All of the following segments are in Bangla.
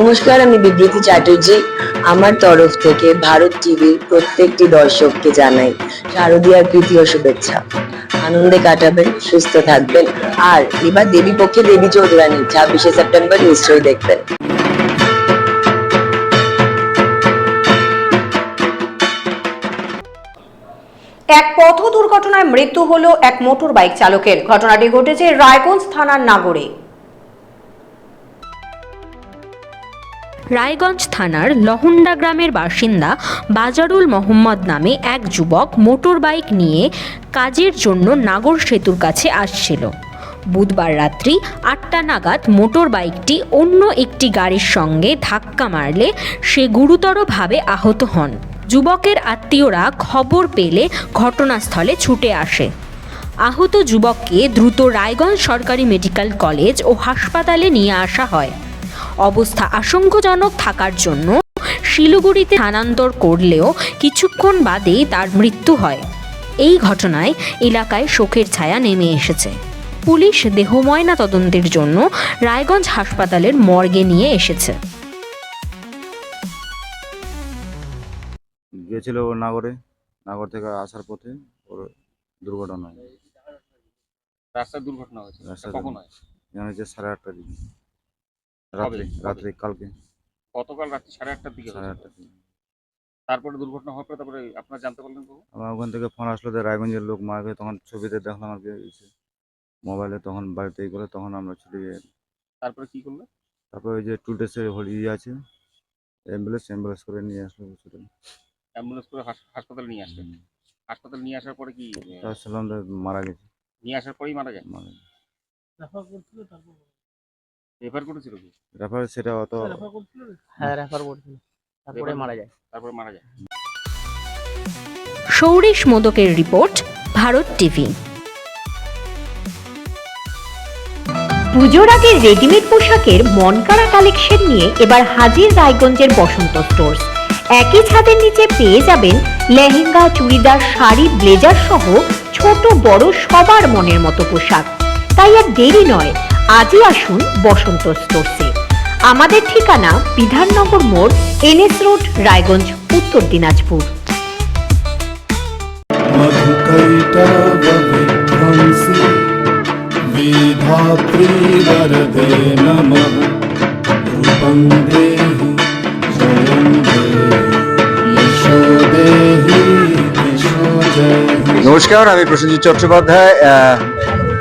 নমস্কার, আমি বিবৃতি চ্যাটার্জি। আমার তরফ থেকে ভারত টিভির প্রত্যেকটি দর্শককে জানাই শারদীয়ার ও শুভেচ্ছা। আনন্দে কাটাবেন, সুস্থ থাকবেন। আর এবার দেবী পক্ষে দেবী চৌধুরানী, ছাব্বিশে সেপ্টেম্বর নিশ্চয়ই দেখবেন। এক পথ দুর্ঘটনায় মৃত্যু হলো এক মোটর বাইক চালকের। ঘটনাটি ঘটেছে রায়গঞ্জ থানার নাগরে। রায়গঞ্জ থানার লহন্ডা গ্রামের বাসিন্দা বাজারুল মোহাম্মদ নামে এক যুবক মোটর বাইক নিয়ে কাজের জন্য নাগর সেতুর কাছে আসছিল। বুধবার রাত্রি আটটা নাগাদ মোটর বাইকটি অন্য একটি গাড়ির সঙ্গে ধাক্কা মারলে সে গুরুতরভাবে আহত হন। যুবকের আত্মীয়রা খবর পেলে ঘটনাস্থলে ছুটে আসে। আহত যুবককে দ্রুত রায়গঞ্জ সরকারি মেডিকেল কলেজ ও হাসপাতালে নিয়ে আসা হয়। অবস্থা আশঙ্কাজনক থাকার জন্য শিলিগুড়িতে স্থানান্তর করলেও কিছুক্ষণ বাদেই তার মৃত্যু হয়। এই ঘটনায় এলাকায় শোকের ছায়া নেমে এসেছে। পুলিশ দেহ ময়না তদন্তের জন্য রায়গঞ্জ হাসপাতালের মর্গে নিয়ে এসেছে। গিয়েছিল ও নাগরে নাগর থেকে আসার পথে ওর দুর্ঘটনা হয়। রাস্তায় দুর্ঘটনা হয়েছে। কখন হয়? এখানে হচ্ছে সাড়ে আটটার দিকে। রাত্রে? রাত্রে কালকে। গতকাল রাত্রি সাড়ে আটটার দিকে সাড়ে আটটার দিকে। তারপরে দুর্ঘটনা হওয়ার পরে তারপরে আপনারা জানতে পারলেন কখন আমার ওখান থেকে ফোন আসলো যে রায়গঞ্জের লোক মারা গেছে তখন ছবিতে দেখলাম আর কি হয়েছে। মোবাইলে তখন বাড়িতে এই করে তখন আমরা ছুটে যাই তারপরে কি করল তারপর ওই যে টুলটেসের হলি ইয়ে আছে অ্যাম্বুলেন্স অ্যাম্বুলেন্স করে নিয়ে আসলো হসপিটালে অ্যাম্বুলেন্স করে হাসপাতালে নিয়ে আসলেন। হাসপাতালে নিয়ে আসার পরে কি তার সালাম মারা গেছে। নিয়ে আসার পরেই মারা যায় মারা গেছে। রেফার করেছিল কি? ব্যাপারে সেটা অত হ্যাঁ রেফার করছিল। তারপরে মারা যায়। তারপরে মারা যায়। সৌরিশ মোদকের রিপোর্ট ভারত টিভি। পুজোর আগে রেডিমেড পোশাকের মনকাড়া কালেকশন নিয়ে এবার হাজির রায়গঞ্জের বসন্ত স্টোর্স একই ছাদের নিচে পেয়ে যাবেন লেহেঙ্গা চুড়িদার শাড়ি ব্লেজার সহ ছোট বড় সবার মনের মতো পোশাক। তাই আর দেরি নয় আজই আসুন বসন্ত স্টোরসে আমাদের ঠিকানা বিধাননগর মোড় এনএস রোড রায়গঞ্জ উত্তর দিনাজপুর मधुकैटवविध्वंसि विधात्री वरदे नमः रूपं देहि जयं देहि यशो देहि यशो जयहि নমস্কার আমি প্রসেনজিৎ চট্টোপাধ্যায় আহ,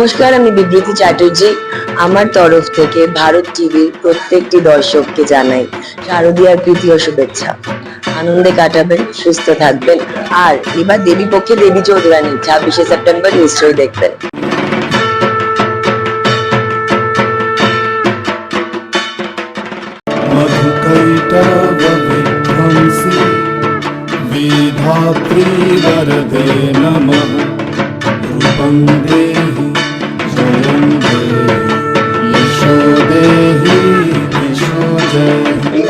নমস্কার আমি বিবৃতি চ্যাটার্জি আমার তরফ থেকে ভারত টিভির প্রত্যেকটি দর্শককে জানাই শারদীয়ার প্রীতি ও শুভেচ্ছা আনন্দে কাটাবেন সুস্থ থাকবেন আর এবার দেবী পক্ষে দেবী চৌধুরানী ছাব্বিশে সেপ্টেম্বর নিশ্চয়ই দেখবেন मधुकैटवविध्वंसि विधात्री वरदे नमः रूपं